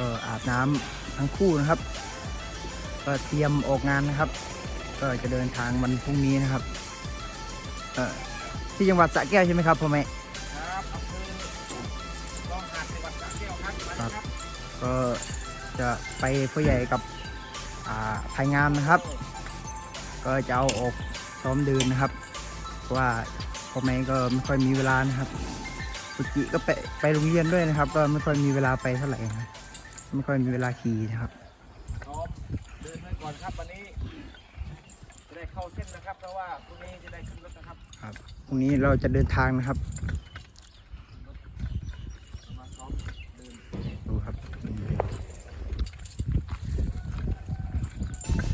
ก็อาบน้ำทั้งคู่นะครับ ก็เตรียมออกงานนะครับ ก็จะเดินทางวันพรุ่งนี้นะครับเอ่อที่จังหวัดสระแก้วใช่ไหมครับพ่อแม่ครับอำเภอคลองหาดจังหวัดสระแก้วครับมาเลยครับก็จะไปพ่อใหญ่กับอ่าภายงามนะครับ ก็จะเอาออกซ้อมเดินนะครับเพราะว่าพ่อแม่ก็ไม่ค่อยมีเวลานะครับปุจิก็ไปไปโรงเรียนด้วยนะครับ ก็ไม่ค่อยมีเวลาไปเท่าไหร่นะ ไม่ค่อยมีเวลาขี่นะครับซ้อมเดินไปก่อนครับวันนี้จะได้เข้าเส้นนะครับ เพราะว่าพรุ่งนี้จะได้ขึ้นรถนะครับพรุ่งนี้เราจะเดินทางนะครับมาซ้อมเดินดูครับ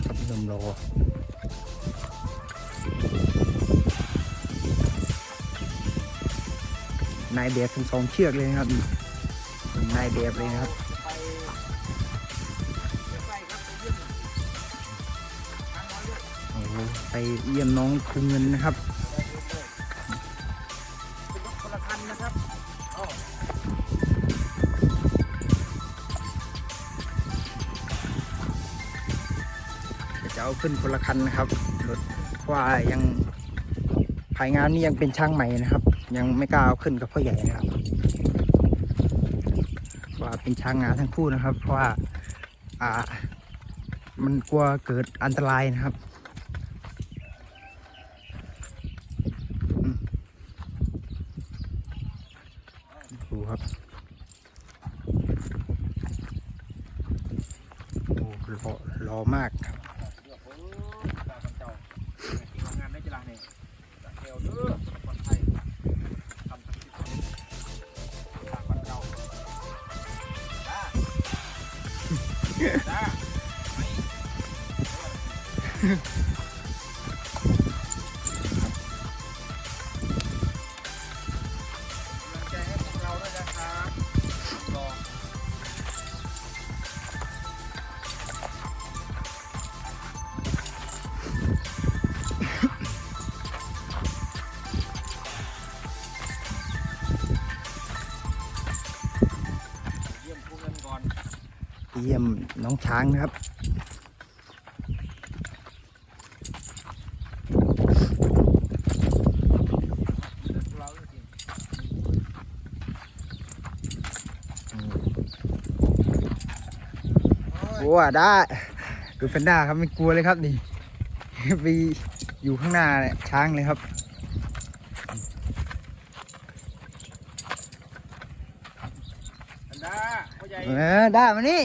ครับเริ่มรอนายแบบทั้งสองเชือกเลยนะครับนายแบบเลยนะครับ ไปเยี่ยมน้องคืนเงินนะครับได้เรื่อยๆเป็นรถคนละคันนะครับอ้าวจะเอาขึ้นคนละคันนะครับรถเพราะว่ายังภายงานนี่ยังเป็นช่างใหม่นะครับ ยังไม่กล้าเอาขึ้นกับพ่อใหญ่นะครับเพราะว่าเป็นช่างงานทั้งคู่นะครับ เพราะว่า อ่า มันกลัวเกิดอันตรายนะครับ เยี่ยมน้องช้างนะครับเงินพวกเราจริงโอ้อะได้ ดูแพนด้าครับไม่กลัวเลยครับนี่ไปอยู่ข้างหน้าเนี่ยช้างเลยครับอันดาพ่อใหญ่เออได้มานี่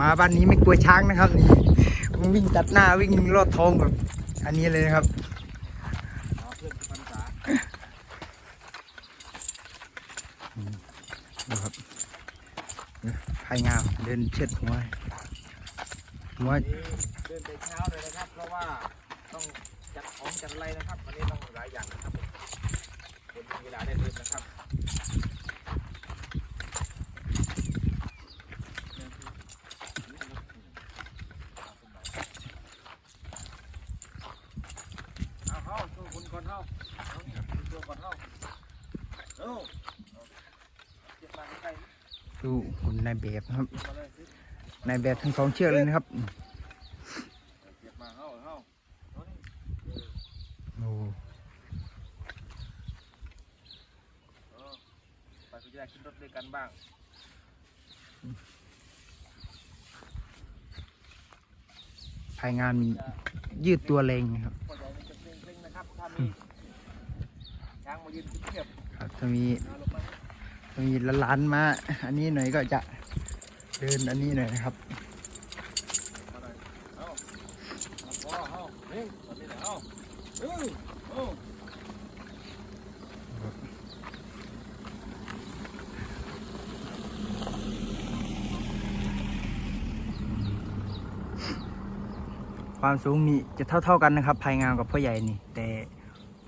มาบ้านนี้ไม่กลัวช้างนะครับนี่มันวิ่งตัดหน้าวิ่งลอดท้องแบบอันนี้เลยนะครับสุพรรณษาดูครับพายงามเดินเช็ดหัวหัวเดินแต่เช้าเลยนะครับ เพราะว่าต้องจัดของจัดอะไรนะครับวันนี้ต้องหลายอย่างนะครับผมคนเวลาได้เดินนะครับเอาเข้าสู้คนก่อนเข้าเอานี่สู้ก่อนเข้าเอ้าเก็บมาใกล้ ๆดูคุณนายแบบนะครับเก็บมาเลยสินายแบบทั้งสองเชือกเลยนะครับเก็บมาเข้าเข้าเอานี่โอ้เออไปคุณจะได้ขึ้นรถด้วยกันบ้างพายงานมียืดตัวแรงนะครับพ่อใหญ่มันจะเกรงๆนะครับถ้ามีช้างมายืนเทียบครับถ้ามีเอาลง มาถ้ามีหลานมา อันนี้หน่อยก็จะเดินอันนี้หน่อยนะครับความสูงนี่จะเท่า ๆกันนะครับภายงานกับพ่อใหญ่นี่ แต่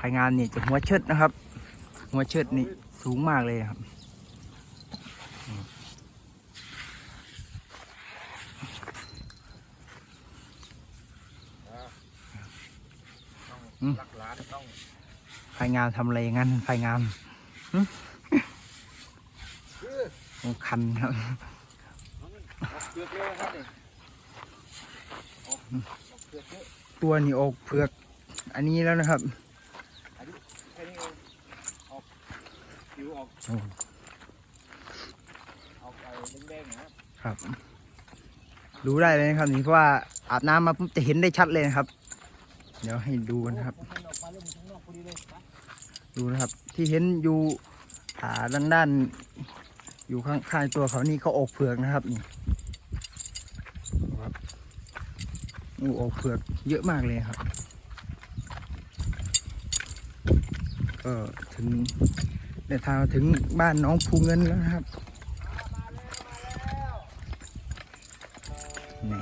ภายงานนี่จะหัวเชิดนะครับ หัวเชิดนี่สูงมากเลยครับ ต้องรักหลานต้องไฟงามทำอะไรอย่างนั้นไฟงามหึโอ้คันครับออกเปลือกเร็วนะครับนี่ออกออกเปลือกเยอะตัวนี่อกเผือก อันนี้แล้วนะครับอายุแค่นี้เองออกผิวออกโอ้ออกไอ้แดงๆนะครับ รู้ได้เลยนะครับนี่เพราะว่าอาบน้ำมาปุ๊บจะเห็นได้ชัดเลยนะครับ เดี๋ยวให้ดูกันะครับ ดูนะครับที่เห็นอยู่อ่าด้านด้านๆอยู่ข้างข้างตัวเขานี่เขาอกเผือกนะครับนี่ครับโอ้อกเผือกเยอะมากเลยครับ ก็ถึงเดินทางมาถึงบ้านน้องภูเงินแล้วนะครับ ไหน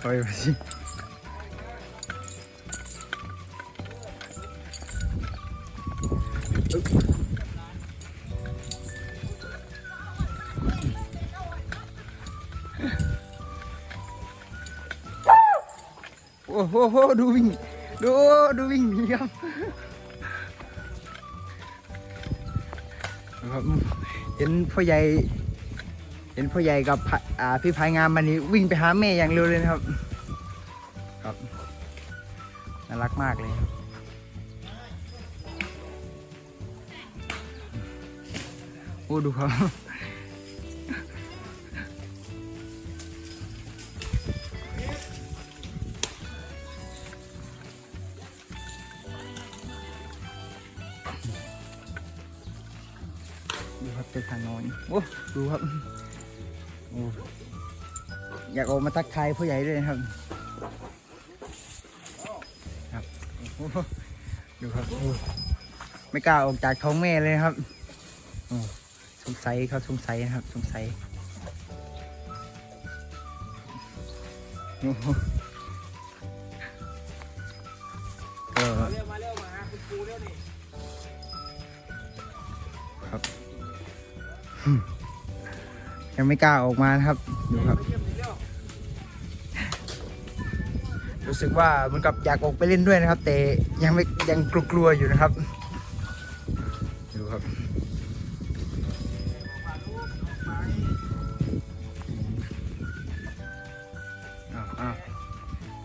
ไปไปสิโอ้โหดูวิ่งดูดูวิ่งหนีครับครับ เห็นพ่อใหญ่กับพะอ่าพี่พายงามมันนี้วิ่งไปหาแม่อย่างเร็วเลยนะครับ ครับน่ารักมากเลยโอ้ดูครับดูครับเจอทางนอนโอ้ดูครับ อ้อยากออกมาตักทายผู้ใหญ่ด้วยนะครับ ครับโอ้ดูครับโอ้ไม่กล้าออกจากท้องแม่เลยครับโอ้สงสัยเขาสงสัยนะครับ สงสัยโอ้โหก็มาเร็วมาเร็วมาหาคุณครูเร็วนี่ ยังไม่กล้าออกมานะครับ ดูครับมาเยี่ยมนี่เร็วรู้สึกว่าเหมันกับอยากออกไปเล่นด้วยนะครับ แต่ยังไม่ยังกลัวๆอยู่นะครับ ดูครับอ้าวอ้าว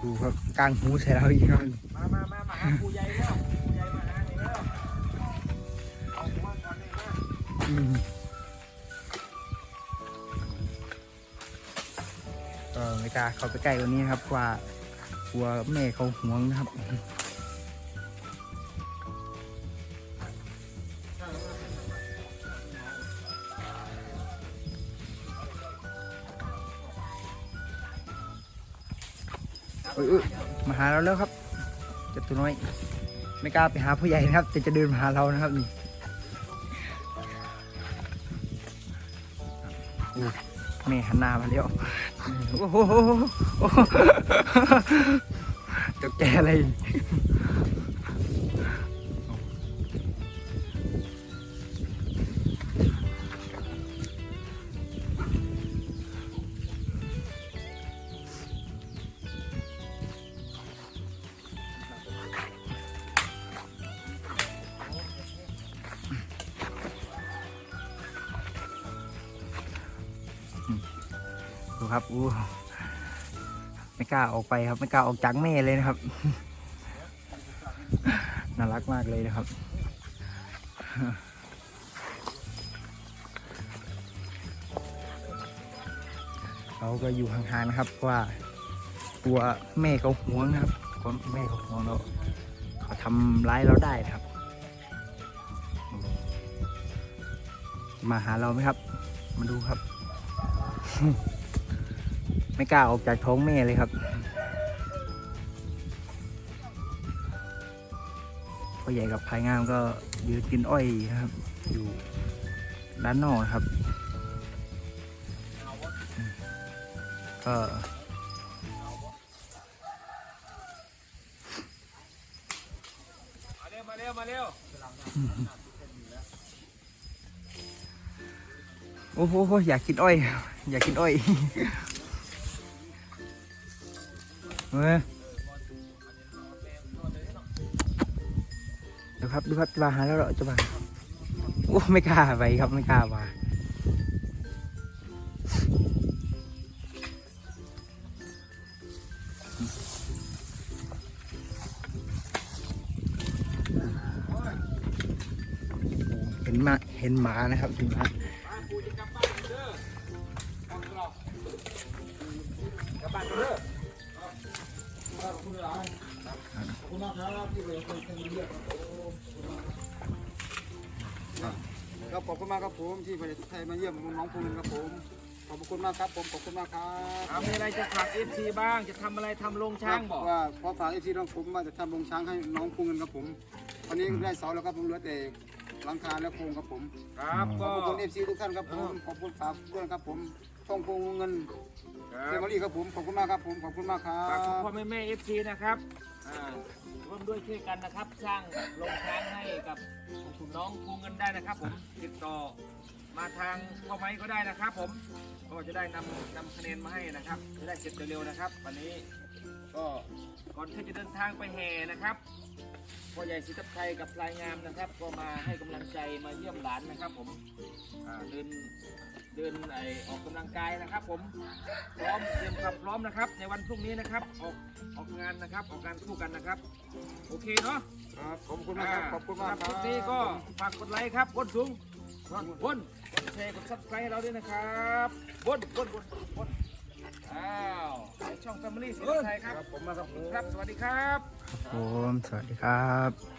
ดูครับกลางหูใส่เราอีกครับมามามามาหาครูใหญ่เร็วครูใหญ่มาหานี่เร็วเอาหัวก่อนเลยนะ อืมก็ไม่กล้าเข้าไปใกล้กว่านี้ครับเพราะว่ากลัวแม่เขาห่วงนะครับอยเอยมาหาเราแล้วครับเจ้าตัวน้อย ไม่กล้าไปหาผู้ใหญ่นะครับ แต่จะเดินมาหาเรานะครับนี่ นี่หันหน้ามาเล้วโอ้โหโอ้โหตกใจอะไร ครับอู้ไม่กล้าออกไปครับ ไม่กล้าออกจากแม่เลยนะครับ น่ารักมากเลยนะครับ เราก็อยู่ห่างๆนะครับว่ากลัวแม่เขาห่วงนะครับคนแม่เขาห่วงเราเขาทำร้ายเราได้นะครับ มาหาเราไหมครับ มาดูครับ ไม่กล้าออกจากท้องแม่เลยครับพ่อใหญ่กับพายงามก็ยืนกินอ้อยนะครับ อยู่ด้านนอกนะครับ ก็มาเร็วมาเร็วมาเร็วโอ้โหอยากกินอ้อย อยากกินอ้อย เว้ยเดี๋ยวครับดูครับจะมาหาแล้วเหรอจะมาโอ้ไม่กล้าไปครับไม่กล้ามาเห็นมาเห็นหมานะครับเห็นหมาบ้านกูจะกลับบ้านเด้อกลับบ้านเด้อ คุณมากครับที่เป็นคนเรียกครับขอบคุณมากครับผมที่ประเทศไทยมาเยี่ยมน้องภูมิครับผมขอบคุณมากครับผมขอบคุณมากครับมีอะไรจะฝากเอฟซีบ้างจะทำอะไรทำโรงช้างบอกว่าขอฝากเอฟซีน้องผมว่าจะทำโรงช้างให้น้องภูมิครับผมวันนี้ได้เสาแล้วครับผมเหลือแต่หลังคาและโครงครับผมครับขก็อบคุณเอฟซีทุกท่านครับผมขอบคุณฝากด้วยนะครับผมช่องโพงเงินเซมอรี่ครับผมขอบคุณมากครับผมขอบคุณมากครัฝากบพ่อแม่แม่เอฟซีนะครับอ่า ร่วมด้วยช่วยกันนะครับ สร้างโรงช้างให้กับน้องภูเงินได้นะครับ ผมติดต่อมาทางพ่อไม้ก็ได้นะครับ ผมก็จะได้นำนำคะแนนมาให้นะครับ จะได้เสร็จเร็วๆนะครับ วันนี้ก็ก่อนที่จะเดินทางไปแห่นะครับพ่อใหญ่สิทธิชัยกับพลายงามนะครับ ก็มาให้กำลังใจมาเยี่ยมหลานนะครับ ผมเดินเดินไอออกกำลังกายนะครับ ผมพร้อม เตรียมความพร้อมนะครับ ในวันพรุ่งนี้นะครับ ออกออกงานนะครับ ออกงานคู่กันนะครับ โอเคเนาะครับขอบคุณมากครับขอบคุณมากคครัลิบปนี้ก็ฝากกดไลค์ครับบนสูงบนกดแชร์กดซับสไครต์ให้เราด้วยนะครับบนบนบนบนอ้าวในช่อง Family สีไทยครับผมมาครับผมครับ สวัสดีครับ ผมสวัสดีครับ